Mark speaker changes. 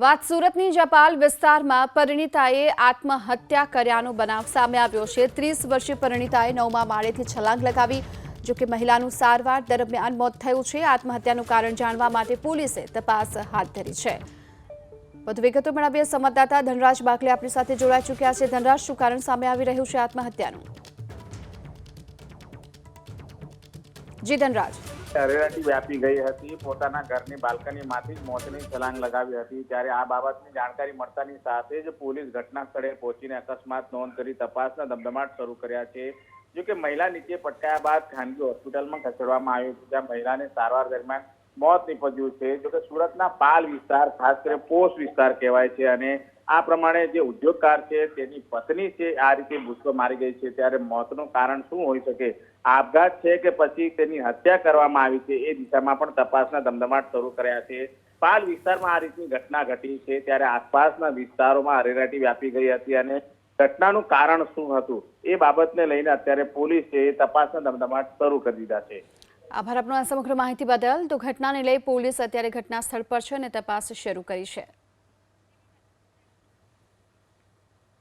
Speaker 1: વાત સુરતની જપાલ વિસ્તારમાં પરિણીતાએ આત્મહત્યા કર્યાનો બનાવ સામે આવ્યો છે. ત્રીસ વર્ષીય પરિણીતાએ નવમા માળેથી છલાંગ લગાવી, જોકે મહિલાનું સારવાર દરમિયાન મોત થયું છે. આત્મહત્યાનું કારણ જાણવા માટે પોલીસે તપાસ હાથ ધરી છે. વધુ વિગતો મેળવીએ સંવાદદાતા ધનરાજ બાકલે આપણી સાથે જોડાઈ ચૂક્યા છે. ધનરાજ, શું કારણ સામે આવી રહ્યું છે આત્મહત્યાનું? જી ધનરાજ.
Speaker 2: અરેરાટી વ્યાપી ગઈ હતી, પોતાના ઘરની બાલ્કનીમાંથી જ મોતની છલાંગ લગાવી હતી. ત્યારે આ બાબતની જાણકારી મળતાની સાથે જ પોલીસ ઘટના સ્થળે પહોંચીને અકસ્માત નોંધ કરી તપાસના ધમધમાટ શરૂ કર્યા છે. જો કે મહિલા નીચે પટકાયા બાદ ખાનગી હોસ્પિટલમાં ખસેડવામાં આવી હતી જ્યાં મહિલાને સારવાર દરમિયાન મોત નીપજ્યું છે. જો કે સુરતના પાલ વિસ્તાર, ખાસ કરીને પોસ્ટ વિસ્તાર કહેવાય છે અને આ પ્રમાણે જે ઉદ્યોગકાર છે, તેની પત્ની છે, આ રીતે ભૂસકો મારી ગઈ છે. ત્યારે મોતનું કારણ શું હોઈ શકે? આપઘાત છે કે પછી તેની હત્યા કરવામાં આવી છે એ દિશામાં પણ તપાસના ધમધમાટ શરૂ કર્યા છે. પાલ વિસ્તારમાં આ રીતની ઘટના ઘટી છે. ત્યારે આસપાસના વિસ્તારોમાં અરેરાટી વ્યાપી ગઈ હતી અને ઘટનાનું કારણ શું હતું એ બાબતને લઈને અત્યારે પોલીસે તપાસના ધમધમાટ શરૂ કરી દીધા છે.
Speaker 1: આભાર આપનો આ સમગ્ર માહિતી બદલ. તો ઘટનાને લઈ પોલીસ અત્યારે ઘટના સ્થળ પર છે અને તપાસ શરૂ કરી છે.